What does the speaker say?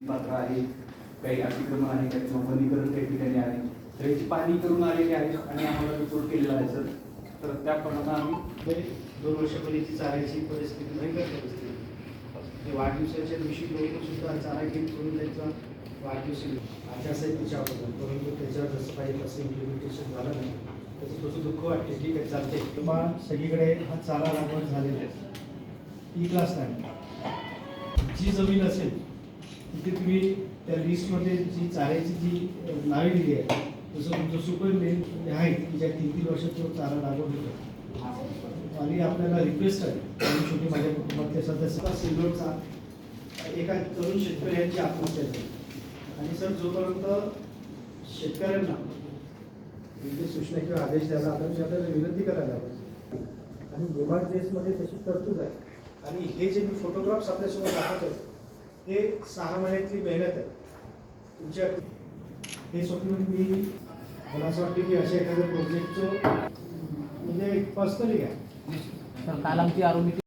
पात्र आहे. काही अतिक्रमण आहे काही वनीकरण काही ठिकाणी आहे. तर याची पाणी करून आलेली आहे आणि आम्हाला रिपोर्ट केलेला आहे सर तर त्याप्रमाणे आम्ही दोन वर्षापूर्वीची चारायची परिस्थिती भयंकर परिस्थिती ते वाढदिवसाच्या दिवशी लोक सुद्धा चारा घेऊन करून त्यांचा वाढदिवस आचारसंहितेच्या अगोदर परंतु त्याच्यावर जसं पाहिजे तसं इम्प्लिमेंटेशन झालं नाही त्याचं थोडंसं दुःख वाटते ठीक आहे चालते किंवा सगळीकडे हा चारा लागवड झालेला आहे. ई क्लास नाही. जी जमीन असेल तिथे तुम्ही त्या लिस्टमध्ये जी चाऱ्याची जी नावे दिली आहे जसं तुमचं सुपर मेन आहे की ज्या तीन तीन वर्षात तो चारा लागवड होतो. आणि आपल्याला रिक्वेस्ट आहे आणि शेवटी माझ्या कुटुंबातल्या सदस्य सिल्लोडचा एका तरुण शेतकऱ्यांची आत्महत्या झाली. आणि सर जोपर्यंत शेतकऱ्यांना योग्य सूचना किंवा आदेश द्यायला आता मी आपल्याला विनंती करायला हवी आणि विभाग देशमध्ये त्याची तरतूद आहे. आणि हे जे मी फोटोग्राफ्स आपल्यासमोर आहे हे सहा महिन्यातली मेहनत आहे. तुमच्या हे स्वप्न मी मला असं वाटतं की अशा एखाद्या प्रोजेक्टचं म्हणजे पर्सनली घ्या. तर काल आमची आरोग्य